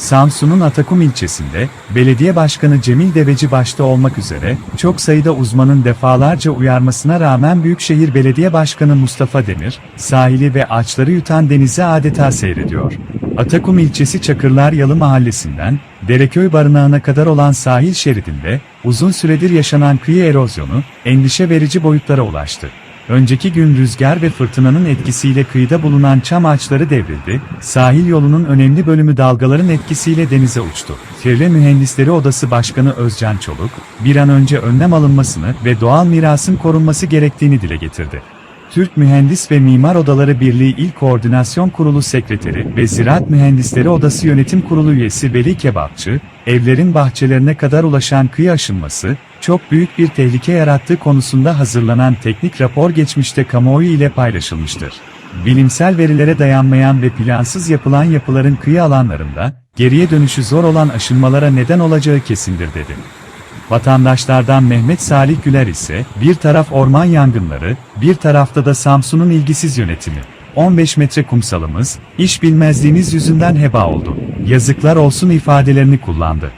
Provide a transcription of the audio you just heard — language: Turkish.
Samsun'un Atakum ilçesinde, belediye başkanı Cemil Deveci başta olmak üzere, çok sayıda uzmanın defalarca uyarmasına rağmen Büyükşehir Belediye Başkanı Mustafa Demir, sahili ve ağaçları yutan denizi adeta seyrediyor. Atakum ilçesi Çakırlar Yalı mahallesinden, Dereköy barınağına kadar olan sahil şeridinde, uzun süredir yaşanan kıyı erozyonu, endişe verici boyutlara ulaştı. Önceki gün rüzgar ve fırtınanın etkisiyle kıyıda bulunan çam ağaçları devrildi, sahil yolunun önemli bölümü dalgaların etkisiyle denize uçtu. Çevre Mühendisleri Odası Başkanı Özcan Çoluk, bir an önce önlem alınmasını ve doğal mirasın korunması gerektiğini dile getirdi. Türk Mühendis ve Mimar Odaları Birliği İl Koordinasyon Kurulu Sekreteri ve Ziraat Mühendisleri Odası Yönetim Kurulu üyesi Veli Kebapçı, evlerin bahçelerine kadar ulaşan kıyı aşınması, çok büyük bir tehlike yarattığı konusunda hazırlanan teknik rapor geçmişte kamuoyu ile paylaşılmıştır. Bilimsel verilere dayanmayan ve plansız yapılan yapıların kıyı alanlarında, geriye dönüşü zor olan aşınmalara neden olacağı kesindir dedi. Vatandaşlardan Mehmet Salih Güler ise, bir taraf orman yangınları, bir tarafta da Samsun'un ilgisiz yönetimi. 15 metre kumsalımız, iş bilmezliğimiz yüzünden heba oldu. Yazıklar olsun ifadelerini kullandı.